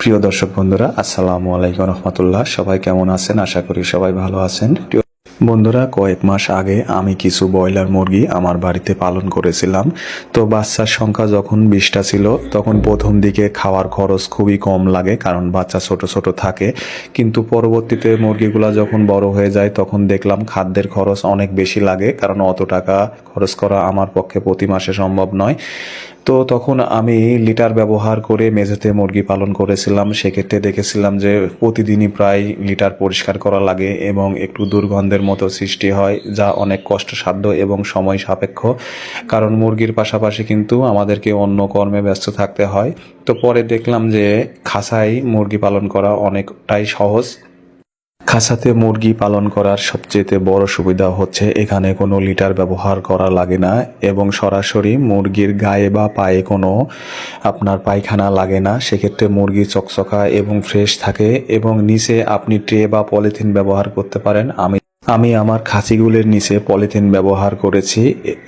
প্রিয় দর্শক বন্ধুরা, আসসালামু আলাইকুম রহমতুল্লাহ। সবাই কেমন আছেন? আশা করি সবাই ভালো আছেন। বন্ধুরা, কয়েক মাস আগে আমি কিছু ব্রয়লার মুরগি আমার বাড়িতে পালন করেছিলাম। তো বাচ্চার সংখ্যা যখন বিশটা ছিল, তখন প্রথম দিকে খাওয়ার খরচ খুবই কম লাগে, কারণ বাচ্চা ছোট ছোট থাকে। কিন্তু পরবর্তীতে মুরগিগুলা যখন বড় হয়ে যায়, তখন দেখলাম খাদ্যের খরচ অনেক বেশি লাগে, কারণ অত টাকা খরচ করা আমার পক্ষে প্রতি মাসে সম্ভব নয়। তো তখন আমি লিটার ব্যবহার করে মেঝেতে মুরগি পালন করেছিলাম। সেক্ষেত্রে দেখেছিলাম যে প্রতিদিনই প্রায় লিটার পরিষ্কার করা লাগে এবং একটু দুর্গন্ধের মতো সৃষ্টি হয়, যা অনেক কষ্টসাধ্য এবং সময় সাপেক্ষ। কারণ মুরগির পাশাপাশি কিন্তু আমাদেরকে অন্য কর্মে ব্যস্ত থাকতে হয়। তো পরে দেখলাম যে খাসায় মুরগি পালন করা অনেকটাই সহজ। খাসাতে মুরগি পালন করার সবচেয়ে বড় সুবিধা হচ্ছে এখানে কোনো লিটার ব্যবহার করা লাগে না এবং সরাসরি মুরগির গায়ে বা পায়ে কোনো আপনার পায়খানা লাগে না। সেক্ষেত্রে মুরগি চকচকা এবং ফ্রেশ থাকে এবং নিচে আপনি ট্রে বা পলিথিন ব্যবহার করতে পারেন। আমি আমি আমার খাসিগুলির নিচে পলিথিন ব্যবহার করেছি।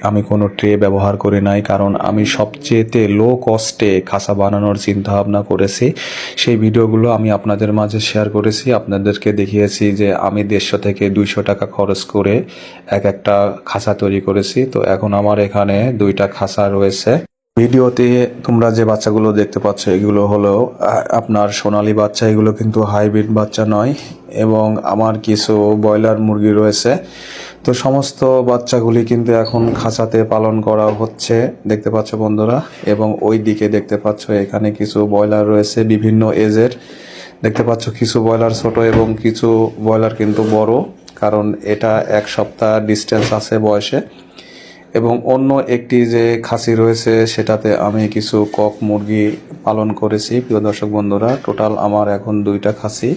আমি কোনো ট্রে ব্যবহার করি নাই, কারণ আমি সবচেয়েতে লো কস্টে খাসা বানানোর চিন্তা ভাবনা করেছি। সেই ভিডিওগুলো আমি আপনাদের মাঝে শেয়ার করেছি। আপনাদেরকে দেখিয়েছি যে আমি দেড়শো থেকে দুইশো টাকা খরচ করে এক একটা খাসা তৈরি করেছি। তো এখন আমার এখানে দুইটা খাসা রয়েছে। ভিডিওতে তোমরা যে বাচ্চাগুলো দেখতে পাচ্ছ, এগুলো হলো আপনার সোনালি বাচ্চা, এগুলো কিন্তু হাইব্রিড বাচ্চা নয়, এবং আমার কিছু ব্রয়লার মুরগি রয়েছে। তো সমস্ত বাচ্চাগুলি কিন্তু এখন খাঁচাতে পালন করা হচ্ছে, দেখতে পাচ্ছ বন্ধুরা, এবং ওই দিকে দেখতে পাচ্ছ এখানে কিছু ব্রয়লার রয়েছে, বিভিন্ন এজের। দেখতে পাচ্ছ কিছু ব্রয়লার ছোট এবং কিছু ব্রয়লার কিন্তু বড়, কারণ এটা এক সপ্তাহ ডিস্টেন্স আছে বয়সে। এবং অন্য একটি যে খাসি রয়েছে, সেটাতে আমি কিছু কক মুরগি পালন করেছি। প্রিয় দর্শক বন্ধুরা, টোটাল আমার এখন দুইটা খাসি।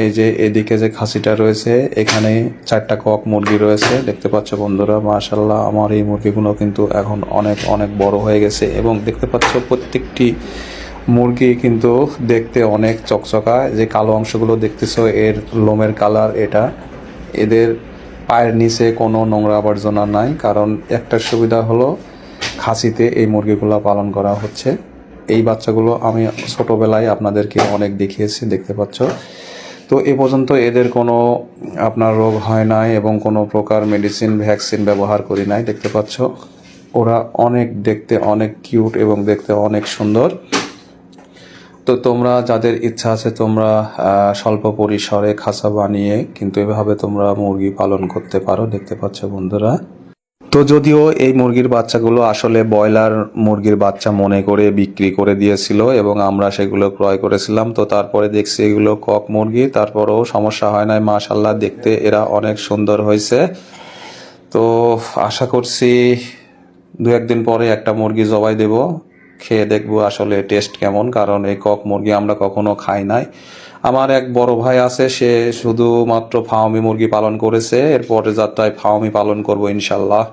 এই যে এদিকে যে খাসিটা রয়েছে, এখানে চারটা কক মুরগি রয়েছে। দেখতে পাচ্ছ বন্ধুরা মাশাল্লাহ আমার এই মুরগিগুলো কিন্তু এখন অনেক অনেক বড় হয়ে গেছে এবং দেখতে পাচ্ছ প্রত্যেকটি মুরগি কিন্তু দেখতে অনেক চকচকা। যে কালো অংশগুলো দেখতেছো, এর লোমের কালার এটা। এদের পায়ের নিচে কোনো নোংরা আবর্জনা নাই, কারণ একটা সুবিধা হলো খাসিতে এই মুরগিগুলো পালন করা হচ্ছে। এই বাচ্চাগুলো আমি ছোটোবেলায় আপনাদেরকে অনেক দেখিয়েছি, দেখতে পাচ্ছ। তো এ পর্যন্ত এদের কোনো আপনার রোগ হয় নাই এবং কোনো প্রকার মেডিসিন ভ্যাকসিন ব্যবহার করি নাই, দেখতে পাচ্ছ। ওরা অনেক দেখতে অনেক কিউট এবং দেখতে অনেক সুন্দর। তো তোমরা যাদের ইচ্ছা আছে তোমরা স্বল্প পরিসরে খাঁচা বানিয়ে কিন্তু এভাবে তোমরা মুরগি পালন করতে পারো, দেখতে পাচ্ছ বন্ধুরা। তো যদিও এই মুরগির বাচ্চাগুলো আসলে ব্রয়লার মুরগির বাচ্চা মনে করে বিক্রি করে দিয়েছিল এবং আমরা সেগুলো ক্রয় করেছিলাম, তো তারপরে দেখছি এগুলো কক মুরগি, তারপরেও সমস্যা হয় নাই মাশাল্লাহ দেখতে এরা অনেক সুন্দর হয়েছে। তো আশা করছি দু একদিন পরে একটা মুরগি জবাই দেব খেয়ে দেখব আসলে টেস্ট কেমন, কারণ এই কক মুরগি আমরা কখনো খাই নাই। আমার এক বড় ভাই আছে, সে শুধুমাত্র ফাওমি মুরগি পালন করেছে এরপরে যাত্রায় ফাওমি পালন করব ইনশাল্লাহ।